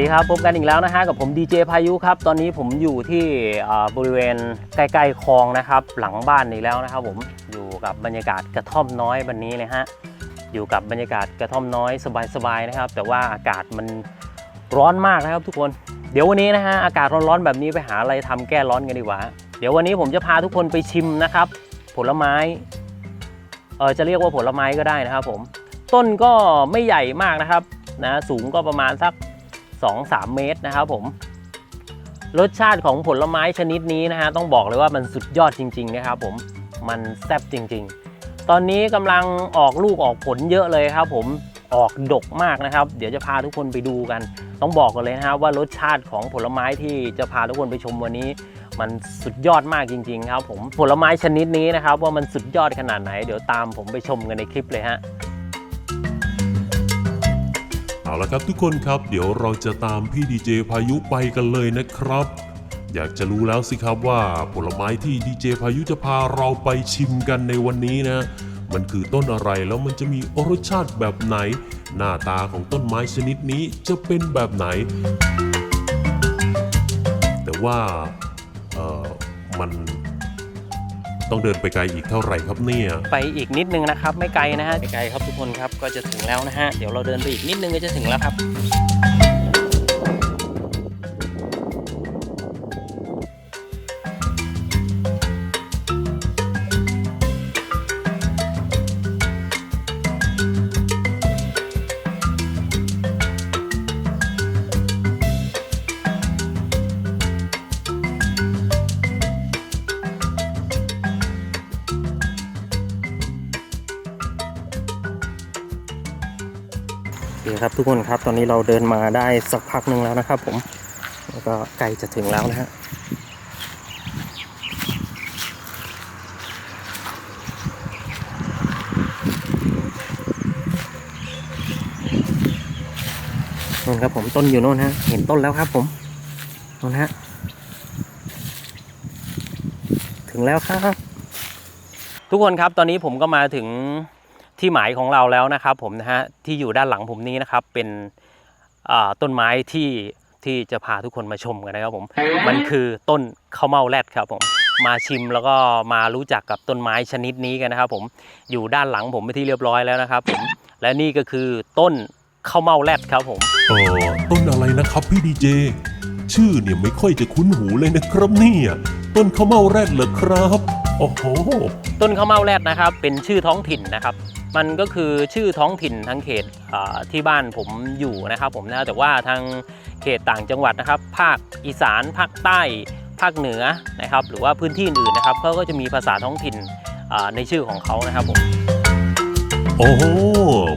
ดีครับพบกันอีกแล้วนะฮะกับผมดีเจพายุครับ ตอนนี้ผมอยู่ที่บริเวณใกล้ๆคลองนะครับ หลังบ้านอีกแล้วนะครับ ผมอยู่กับบรรยากาศกระท่อมน้อยวันนี้เลยฮะอยู่กับบรรยากาศกระท่อมน้อยสบายๆนะครับ แต่ว่าอากาศมันร้อนมากนะครับ ทุกคนเดี๋ยววันนี้นะฮะอากาศร้อนๆแบบนี้ไปหาอะไรทำแก้ร้อนกันดีกว่า เดี๋ยววันนี้ผมจะพาทุกคนไปชิมนะครับ ผลไม้เออจะเรียกว่าผลไม้ก็ได้นะครับ ผมต้นก็ไม่ใหญ่มากนะครับนะสูงก็ประมาณสัก 2-3 เมตรนะครับผม รสชาติของผลไม้ชนิดนี้นะฮะต้องบอกเลยว่ามันสุดยอดจริง ๆ นะครับผมมันแซ่บจริง ๆ ตอนนี้กำลังออกลูกออกผลเยอะเลยครับผมออกดกมากนะครับ เดี๋ยวจะพาทุกคนไปดูกัน ต้องบอกกันเลยนะครับว่ารสชาติของผลไม้ที่จะพาทุกคนไปชมวันนี้ มันสุดยอดมากจริง ๆ ครับ ผมผลไม้ชนิดนี้นะครับ ว่ามันสุดยอดขนาดไหน เดี๋ยวตามผมไปชมกันในคลิปเลยฮะ ละครับทุกคนครับ เดี๋ยวเราจะตามพี่ดีเจพายุไปกันเลยนะครับ อยากจะรู้แล้วสิครับว่าผลไม้ที่ดีเจพายุจะพาเราไปชิมกันในวันนี้นะ มันคือต้นอะไรแล้วมันจะมีรสชาติแบบไหน หน้าตาของต้นไม้ชนิดนี้จะเป็นแบบไหน แต่ว่าเออมัน ต้องเดินไปไกลอีกเท่าไหร่ครับเนี่ยไปอีกนิดนึงนะครับ ไม่ไกลนะฮะไม่ไกลครับทุกคนครับก็จะถึงแล้วนะฮะเดี๋ยวเราเดินไปอีกนิดนึงก็จะถึงแล้วครับ คครับทุกคนครับตอนนี้เราเดินมาได้สักพักหนึ่งแล้วนะครับ ผมแล้วก็ใกล้จะถึงแล้วนะฮะนู่นครับผมต้นอยู่โน่นฮะเห็นต้นแล้วครับ ผมนู่นฮะถึงแล้วครับ ทุกคนครับตอนนี้ผมก็มาถึง ที่หมายของเราแล้วนะครับผมนะฮะที่อยู่ด้านหลังผมนี้นะครับเป็นอ่าต้นไม้ที่ที่จะพาทุกคนมาชมกันนะครับผมมันคือต้นข้าวเม่าแรดครับผมมาชิมแล้วก็มารู้จักกับต้นไม้ชนิดนี้กันนะครับ ผมอยู่ด้านหลังผมไปนที่เรียบร้อยแล้วนะครับ ผมและนี่ก็คือต้นข้าวเม่าแรดครับผมเออต้นอะไรนะครับพี่ดีเจชื่อเนี่ยไม่ค่อยจะคุ้นหูเลยนะครับเนี่ยต้นข้าวเม่าแรดเหรอครับโอ้โหต้นข้าวเม่าแรดนะครับ เป็นชื่อท้องถิ่นนะครับ มันก็คือชื่อท้องถิ่นทั้งเขตที่บ้านผมอยู่นะครับผมนะแต่ว่าทางเขตต่างจังหวัดนะครับ ภาคอีสานภาคใต้ภาคเหนือนะครับ หรือว่าพื้นที่อื่นนะครับเขาก็จะมีภาษาท้องถิ่นในชื่อของเขานะครับผมโอ้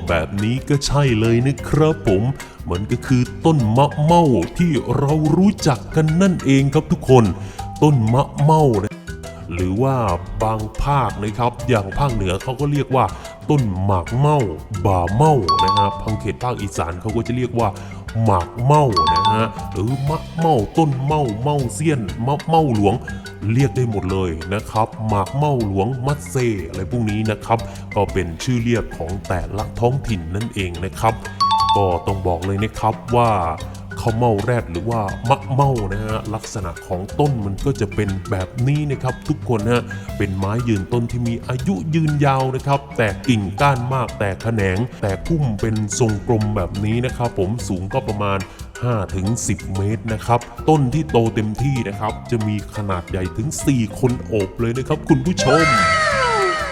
แบบนี้ก็ใช่เลยนะครับผม มันก็คือต้นมะเมาที่เรารู้จักกันนั่นเองครับทุกคน ต้นมะเมานะหรือว่าบางภาคนะครับ อย่างภาคเหนือเขาก็เรียกว่า ต้นหมากเมาบ่าเมานะฮะทางเขตภาคอีสานเขาก็จะเรียกว่าหมากเมานะฮะหรือมะเมาต้นเมาเมาเซียนมะเมาหลวงเรียกได้หมดเลยนะครับหมากเมาหลวงมัดเซอะไรพวกนี้นะครับ ก็เป็นชื่อเรียกของแต่ละท้องถิ่นนั่นเองนะครับ ก็ต้องบอกเลยนะครับว่า ข้าวเม่าแรดหรือว่ามะเม่านะฮะลักษณะของต้นมันก็จะเป็นแบบนี้นะครับ ทุกคนฮะเป็นไม้ยืนต้นที่มีอายุยืนยาวนะครับ แต่กิ่งก้านมากแต่แขนง แต่พุ่มเป็นทรงกลมแบบนี้นะครับ ผมสูงก็ประมาณ5-10 เมตรนะครับ ต้นที่โตเต็มที่นะครับ จะมีขนาดใหญ่ถึง 4 คนโอบเลยนะครับ คุณผู้ชม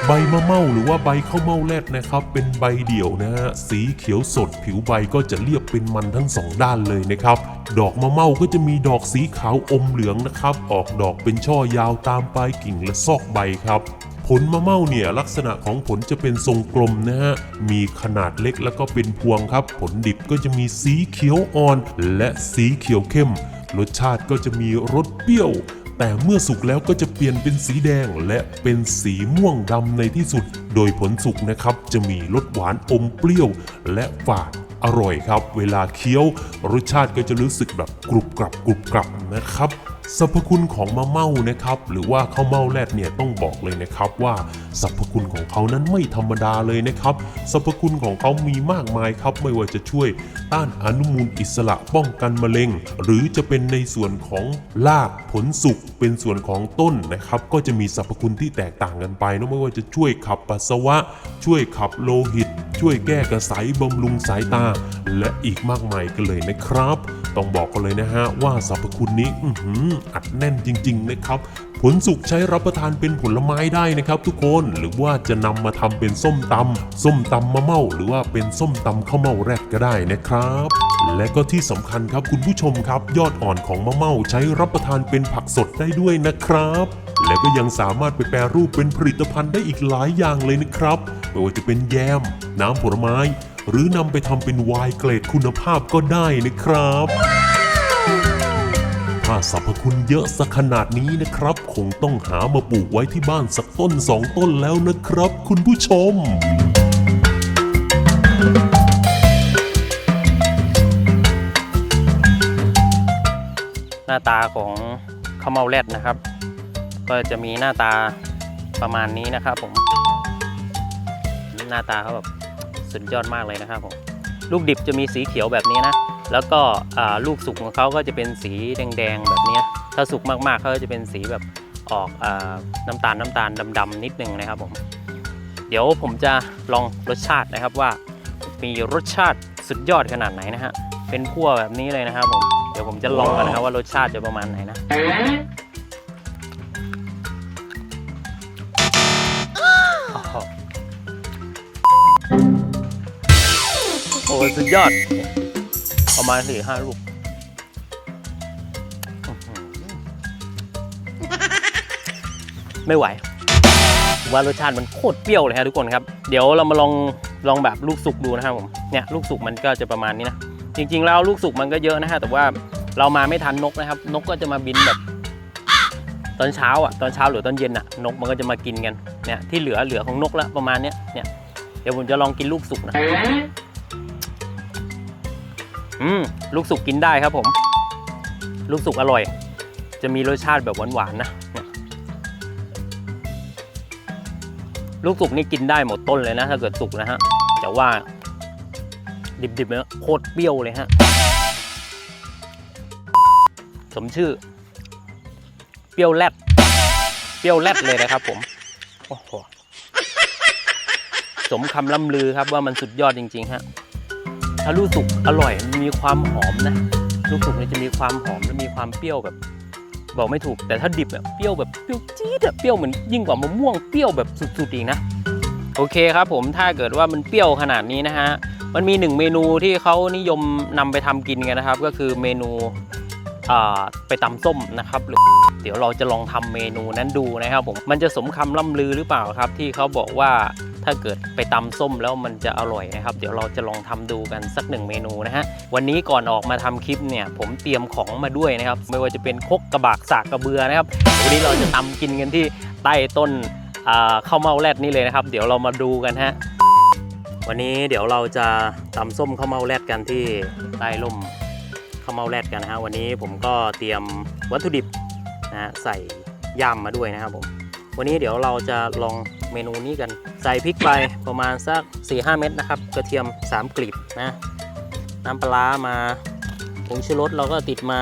ใบมะเม่าหรือว่าใบข้าวเม่าแรดนะครับ เป็นใบเดี่ยวนะฮะสีเขียวสดผิวใบก็จะเรียบเป็นมันทั้งสองด้านเลยนะครับ ดอกมะเม่าก็จะมีดอกสีขาวอมเหลืองนะครับ ออกดอกเป็นช่อยาวตามปลายกิ่งและซอกใบครับผลมะเม่าเนี่ยลักษณะของผลจะเป็นทรงกลมนะฮะ มีขนาดเล็กแล้วก็เป็นพวงครับ ผลดิบก็จะมีสีเขียวอ่อน และสีเขียวเข้ม รสชาติก็จะมีรสเปรี้ยว แต่เมื่อสุกแล้วก็จะเปลี่ยนเป็นสีแดงและเป็นสีม่วงดำในที่สุด โดยผลสุกนะครับจะมีรสหวานอมเปรี้ยว และฝาดอร่อยครับ เวลาเคี้ยว รสชาติก็จะรู้สึกแบบกรุบกรับกรุบกรับนะครับสรรพคุณของมะเม่านะครับ หรือว่าข้าวเม่าแรดเนี่ยต้องบอกเลยนะครับว่า สรรพคุณของเขานั้นไม่ธรรมดาเลยนะครับ สรรพคุณของเขามีมากมายครับ ไม่ว่าจะช่วยต้านอนุมูลอิสระป้องกันมะเร็ง หรือจะเป็นในส่วนของรากผลสุกเป็นส่วนของต้นนะครับ ก็จะมีสรรพคุณที่แตกต่างกันไปนะไม่ว่าจะช่วยขับปัสสาวะ ช่วยขับโลหิต ช่วยแก้กระสายบำรุงสายตา และอีกมากมายกันเลยนะครับ ต้องบอกกันเลยนะฮะว่าสรรพคุณนี้อื้อหืออัดแน่นจริง ๆ นะครับ ผลสุกใช้รับประทานเป็นผลไม้ได้นะครับ ทุกคนหรือว่าจะนำมาทำเป็นส้มตำส้มตำมะเม่าหรือว่าเป็นส้มตำข้าวเม่าแรดก็ได้นะครับ และก็ที่สำคัญครับคุณผู้ชมครับ ยอดอ่อนของมะเม่าใช้รับประทานเป็นผักสดได้ด้วยนะครับและก็ยังสามารถไปแปรรูปเป็นผลิตภัณฑ์ได้อีกหลายอย่างเลยนะครับไม่ว่าจะเป็นแยม น้ำผลไม้ หรือนำไปทำเป็นไวน์เกรดคุณภาพก็ได้นะครับ ถ้าสรรพคุณเยอะสักขนาดนี้นะครับ คงต้องหามาปลูกไว้ที่บ้านสักต้นสองต้นแล้วนะครับ คุณผู้ชมหน้าตาของข้าวเม่าแรดนะครับ ก็จะมีหน้าตาประมาณนี้นะครับผม หน้าตาเขาแบบสุดยอดมากเลยนะครับผม ลูกดิบจะมีสีเขียวแบบนี้นะ แล้วก็ลูกสุกของเขาก็จะเป็นสีแดงๆแบบนี้ถ้าสุกมากๆเขาจะเป็นสีแบบออกอน้ำตาลน้ำตาลดำๆนิดนึงนะครับผม เดี๋ยวผมจะลองรสชาตินะครับว่า มีรสชาติสุดยอดขนาดไหนนะฮะเป็นขั้วแบบนี้เลยนะครับผมเดี๋ยวผมจะลองกันนะครับว่ารสชาติจะประมาณไหนนะโอ้โหสุดยอด ประมาณสี่ห้าลูกไม่ไหว ว่ารสชาติมันโคตรเปรี้ยวเลยครับทุกคนครับ เดี๋ยวเรามาลองลองแบบลูกสุกดูนะครับผม เนี่ยลูกสุกมันก็จะประมาณนี้นะ จริง ๆ แล้วลูกสุกมันก็เยอะนะฮะ แต่ว่าเรามาไม่ทันนกนะครับ นกก็จะมาบินแบบ ตอนเช้าอะ ตอนเช้าหรือตอนเย็นอะ นกมันก็จะมากินกัน เนี่ยที่เหลือเหลือของนกแล้วประมาณเนี้ย เนี่ย เดี๋ยวผมจะลองกินลูกสุกนะ อืมลูกสุกกินได้ครับผม ลูกสุกอร่อย จะมีรสชาติแบบหวานๆนะ ลูกสุกนี่กินได้หมดต้นเลยนะ ถ้าเกิดสุกนะฮะ แต่ว่า ดิบๆเนี่ยโคตรเปรี้ยวเลยฮะ สมชื่อ เปรี้ยวแรดเปรี้ยวแรดเลยนะครับผม โอ้โห สมคำล่ำลือครับว่ามันสุดยอดจริง ๆ ฮะ ถ้าลูกสุกอร่อยมันมีความหอมนะ ลูกสุกเนี่ยจะมีความหอมและมีความเปรี้ยวแบบ บอกไม่ถูก แต่ถ้าดิบแบบเปรี้ยวแบบเปรี้ยวจี๊ดอะเปรี้ยวเหมือนยิ่งกว่ามะม่วงเปรี้ยวแบบสุดๆอีกนะ โอเคครับผมถ้าเกิดว่ามันเปรี้ยวขนาดนี้นะฮะ มันมีหนึ่งเมนูที่เขานิยมนำไปทำกินกันนะครับ ก็คือเมนูไปตำส้มนะครับหรือเดี๋ยวเราจะลองทำเมนูนั้นดูนะครับผมมันจะสมคำล่ำลือหรือเปล่าครับ ที่เขาบอกว่า ถ้าเกิดไปตำส้มแล้วมันจะอร่อยนะครับ เดี๋ยวเราจะลองทำดูกันสักหนึ่งเมนูนะฮะวันนี้ก่อนออกมาทำคลิปเนี่ยผมเตรียมของมาด้วยนะครับ ไม่ว่าจะเป็นคกกระบากสากกระเบือนะครับวันนี้เราจะตำกินกันที่ใต้ต้นข้าวเม่าแรดนี่เลยนะครับ เดี๋ยวเรามาดูกันฮะวันนี้เดี๋ยวเราจะตำส้มข้าวเม่าแรดกันที่ใต้ร่มข้าวเม่าแรดกันนะฮะวันนี้ผมก็เตรียมวัตถุดิบนะฮะใส่ย่ามมาด้วยนะครับผมวันนี้เดี๋ยวเราจะลอง เมนูนี้กัน ใส่พริกไปประมาณสัก 4-5 เม็ดนะครับ กระเทียม 3กลีบนะน้ำปลาร้ามาผงชูรสเราก็ติดมา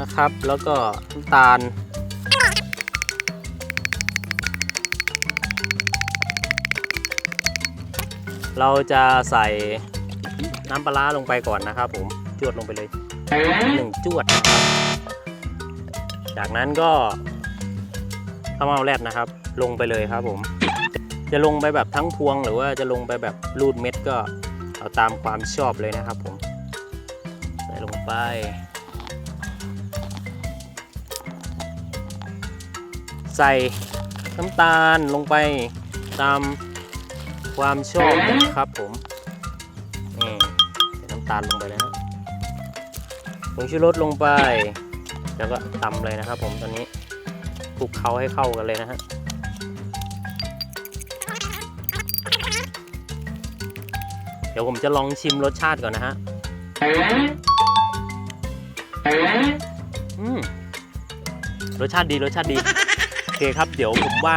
นะครับ แล้วก็น้ำตาล เราจะใส่น้ำปลาร้าลงไปก่อนนะครับผมจวดลงไปเลยหนึ่งจวด จากนั้นก็ข้าวเม่าแรดนะครับ ลงไปเลยครับผม จะลงไปแบบทั้งพวงหรือว่าจะลงไปแบบรูดเม็ดก็เอาตามความชอบเลยนะครับผม ใส่ลงไปใส่น้ำตาลลงไปตามความชอบนะครับผมนี่ใส่น้ำตาลลงไปแล้วผงชูรสลงไป แล้วก็ตำเลยนะครับผมตอนนี้คลุกเคล้าให้เข้ากันเลยนะฮะ ดี๋ยวผมจะลองชิมรสชาติก่อนนะฮะ อืม รสชาติดีรสชาติดี โอเคครับ เดี๋ยวผมว่า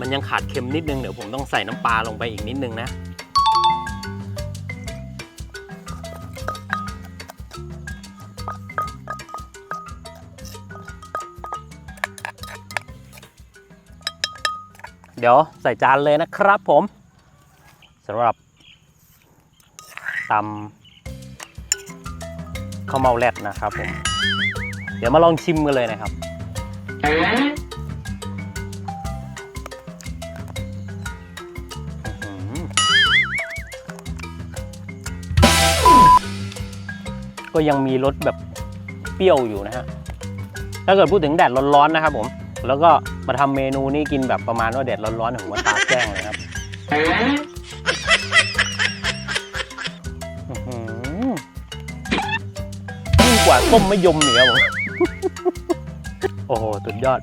มันยังขาดเค็มนิดนึง เดี๋ยวผมต้องใส่น้ำปลาลงไปอีกนิดนึงนะ เดี๋ยวใส่จานเลยนะครับผมสำหรับ ตำข้าวเมาแรดนะครับผม เดี๋ยวมาลองชิมกันเลยนะครับก็ยังมีรสแบบเปรี้ยวอยู่นะฮะ ถ้าเกิดพูดถึงแดดร้อนๆนะครับผม แล้วก็มาทำเมนูนี้กินแบบประมาณว่าแดดร้อนๆผมว่าตาแจ้งเลยครับ ว่าต้มมะยมอีกครับผมโอ้โห สุดยอด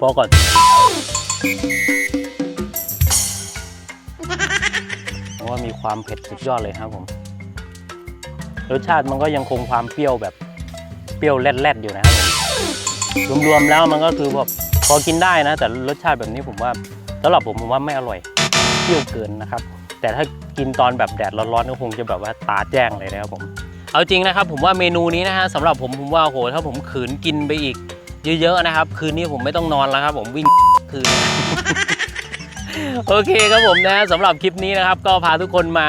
พอก่อน เพราะว่ามีความเผ็ดสุดยอดเลยครับผม รสชาติมันก็ยังคงความเปรี้ยวแบบเปรี้ยวแรดๆอยู่นะครับผมรวมๆแล้วมันก็คือแบบพอกินได้นะ แต่รสชาติแบบนี้ผมว่าสำหรับผมผมว่าไม่อร่อยเปรี้ยวเกินนะครับ แต่ถ้ากินตอนแบบแดดร้อนๆก็คงจะแบบว่าตาแจ้งเลยนะครับผม เอาจริงนะครับผมว่าเมนูนี้นะฮะสำหรับผมผมว่าโหถ้าผมขืนกินไปอีก เยอะๆนะครับ คืนนี้ผมไม่ต้องนอนแล้วครับ ผมวิ่งคืน โอเคครับผมนะสำหรับคลิปนี้นะครับ ก็พาทุกคนมา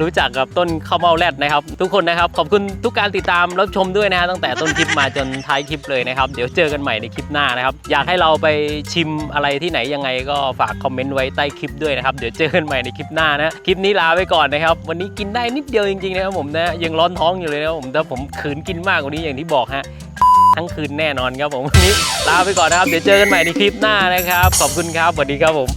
รู้จักกับต้นข้าวเม่าแรดนะครับ ทุกคนนะครับขอบคุณทุกการติดตามรับชมด้วยนะฮะตั้งแต่ต้นคลิปมาจนท้ายคลิปเลยนะครับ เดี๋ยวเจอกันใหม่ในคลิปหน้านะครับ อยากให้เราไปชิมอะไรที่ไหนยังไงก็ฝากคอมเมนต์ไว้ใต้คลิปด้วยนะครับเดี๋ยวเจอกันใหม่ในคลิปหน้านะคลิปนี้ลาไปก่อนนะครับ วันนี้กินได้นิดเดียวจริงๆนะครับผมนะยังร้อนท้องอยู่เลยนะครับผมถ้าผมขืนกินมากกว่านี้อย่างที่บอกฮะทั้งคืนแน่นอนครับผมวันนี้ลาไปก่อนนะครับ เดี๋ยวเจอกันใหม่ในคลิปหน้านะครับ ขอบคุณครับสวัสดีครับผม